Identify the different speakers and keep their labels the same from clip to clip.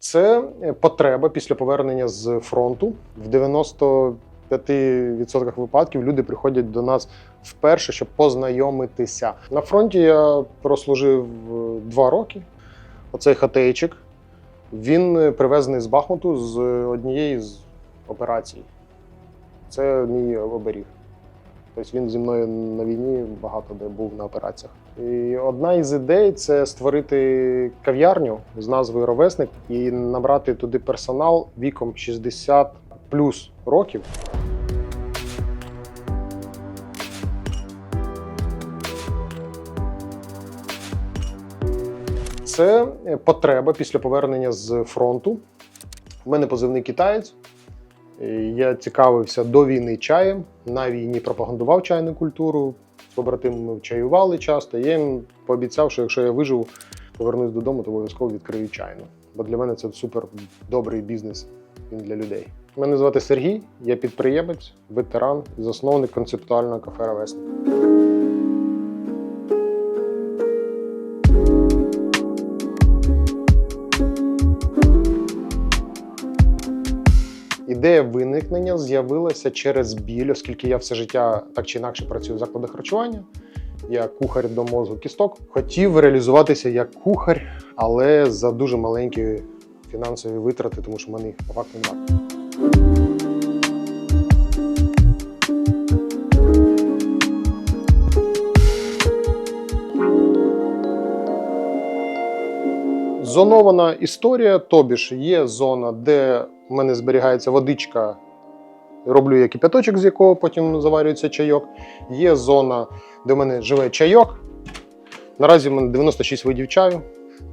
Speaker 1: Це потреба після повернення з фронту. В 95% випадків люди приходять до нас вперше, щоб познайомитися. На фронті я прослужив е, два роки. Оцей хатейчик. Він е, привезений з Бахмуту з однієї з операцій. Це мій оберіг. Тобто він зі мною на війні багато де був на операціях. І одна із ідей це створити кав'ярню з назвою Ровесник і набрати туди персонал віком 60 плюс років. Це потреба після повернення з фронту. У мене позивний китаєць. Я цікавився до війни чаєм. На війні пропагандував чайну культуру. З побратимами чаювали часто. Я їм пообіцяв, що якщо я виживу, повернусь додому, то обов'язково відкрию чайну. Бо для мене це супер добрий бізнес він для людей. Мене звати Сергій, я підприємець, ветеран, засновник концептуального кафе «Ровесник». Ідея виникнення з'явилася через біль, оскільки я все життя так чи інакше працюю в закладах харчування. Я кухар до мозку кісток. Хотів реалізуватися як кухар, але за дуже маленькі фінансові витрати, тому що в мене їх по факту немає. Зонована історія, тобі ж є зона, де в мене зберігається водичка. Роблю я кипяточок, з якого потім заварюється чайок. Є зона, де в мене живе чайок. Наразі в мене 96 видів чаю.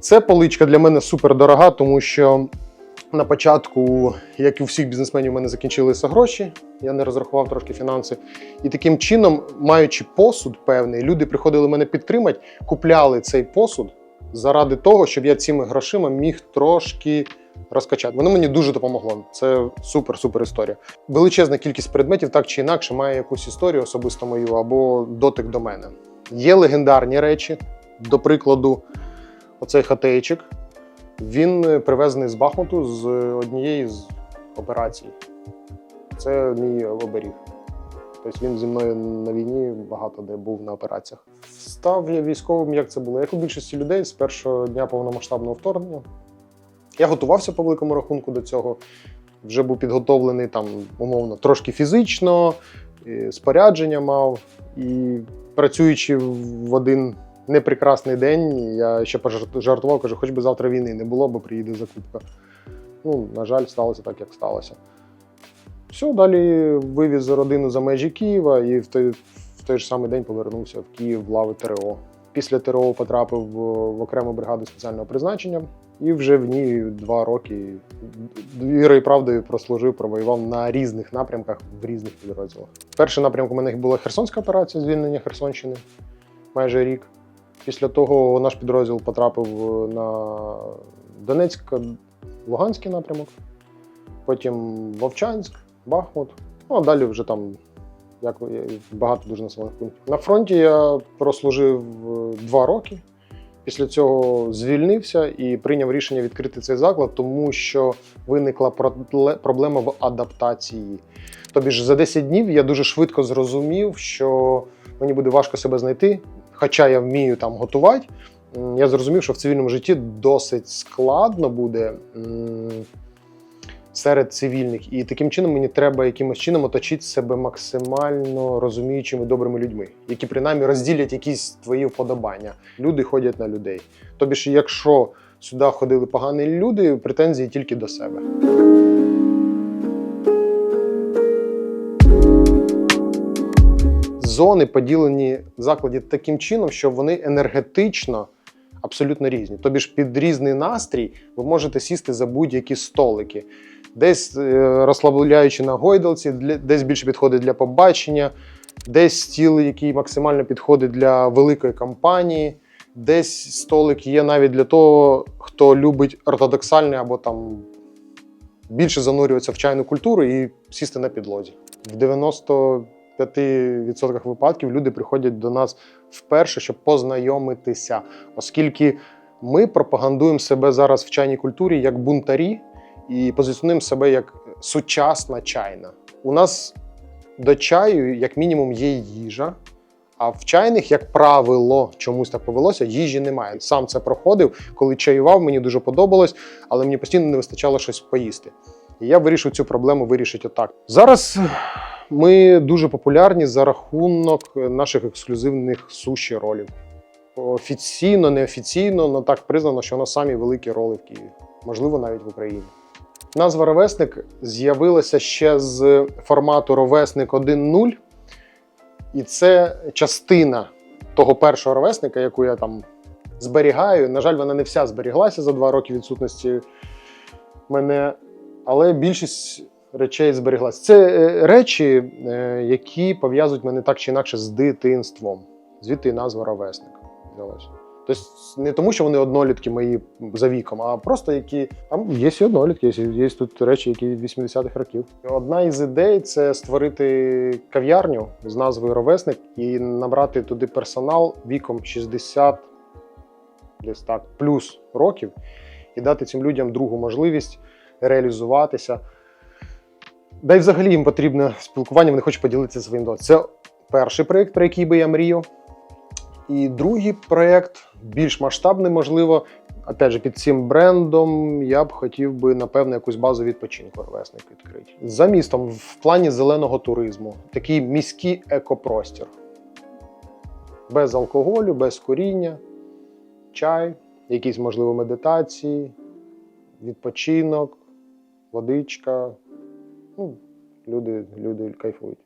Speaker 1: Це поличка для мене супер дорога, тому що на початку, як і у всіх бізнесменів, у мене закінчилися гроші. Я не розрахував трошки фінанси. І таким чином, маючи посуд певний, люди приходили мене підтримати, купляли цей посуд заради того, щоб я цими грошима міг трошки розкачати. Воно мені дуже допомогло. Це супер-супер історія. Величезна кількість предметів так чи інакше має якусь історію особисто мою або дотик до мене. Є легендарні речі, до прикладу, оцей хатейчик. Він е, привезений з Бахмуту з однієї з операцій. Це мій оберіг. Тобто він зі мною на війні багато де був на операціях. Став я військовим, як це було? Як у більшості людей з першого дня повномасштабного вторгнення. Я готувався по великому рахунку до цього. Вже був підготовлений там, умовно, трошки фізично, спорядження мав. І працюючи в один непрекрасний день, я ще пожартував, кажу, хоч би завтра війни не було, бо приїде закупка. Ну, на жаль, сталося так, як сталося. Все, далі вивіз родину за межі Києва і в той, в той ж самий день повернувся в Київ в лави ТРО. Після ТРО потрапив в, окрему бригаду спеціального призначення і вже в ній два роки вірою і правдою прослужив, провоював на різних напрямках в різних підрозділах. Перший напрямок у мене була Херсонська операція звільнення Херсонщини майже рік. Після того наш підрозділ потрапив на Донецьк, Луганський напрямок, потім Вовчанськ, Бахмут. Ну а далі вже там як багато дуже населених пунктів. На фронті я прослужив е, два роки. Після цього звільнився і прийняв рішення відкрити цей заклад, тому що виникла проблема в адаптації. Тобі ж за 10 днів я дуже швидко зрозумів, що мені буде важко себе знайти, хоча я вмію там готувати. Я зрозумів, що в цивільному житті досить складно буде серед цивільних, і таким чином мені треба якимось чином оточити себе максимально розуміючими добрими людьми, які принаймні розділять якісь твої вподобання. Люди ходять на людей. Тобі ж, якщо сюди ходили погані люди, претензії тільки до себе. Зони поділені закладі таким чином, що вони енергетично абсолютно різні. Тобі ж під різний настрій ви можете сісти за будь-які столики. Десь е, розслабляючи на гойдалці, десь більше підходить для побачення, десь стіл, який максимально підходить для великої компанії, десь столик є навіть для того, хто любить ортодоксальний або там більше занурюватися в чайну культуру і сісти на підлозі. В 95% випадків люди приходять до нас вперше, щоб познайомитися, оскільки Ми пропагандуємо себе зараз в чайній культурі як бунтарі і позиціонуємо себе як сучасна чайна. У нас до чаю, як мінімум, є їжа. А в чайних, як правило, чомусь так повелося, їжі немає. Сам це проходив, коли чаював, мені дуже подобалось, але мені постійно не вистачало щось поїсти. І я вирішив цю проблему вирішити отак. Зараз ми дуже популярні за рахунок наших ексклюзивних суші ролів. Офіційно, неофіційно, але так признано, що у нас самі великі роли в Києві, можливо, навіть в Україні. Назва ровесник з'явилася ще з формату Ровесник 1.0. І це частина того першого ровесника, яку я там зберігаю. На жаль, вона не вся зберіглася за два роки відсутності мене, але більшість речей зберіглася. Це е, речі, е, які пов'язують мене так чи інакше з дитинством. Звідти назва ровесник взялася. Тобто не тому, що вони однолітки мої за віком, а просто які там є і однолітки, є, є тут речі, які від 80-х років. Одна із ідей це створити кав'ярню з назвою Ровесник і набрати туди персонал віком 60 десь так, плюс років, і дати цим людям другу можливість реалізуватися. Да й взагалі їм потрібне спілкування, вони хочуть поділитися своїм досвідом. Це перший проєкт, про який би я мріяв. І другий проєкт, більш масштабний, можливо, опять же, під цим брендом я б хотів би, напевно, якусь базу відпочинку ровесник відкрити. За містом в плані зеленого туризму, такий міський екопростір. Без алкоголю, без куріння, чай, якісь, можливо, медитації, відпочинок, водичка. Ну, люди, люди кайфують.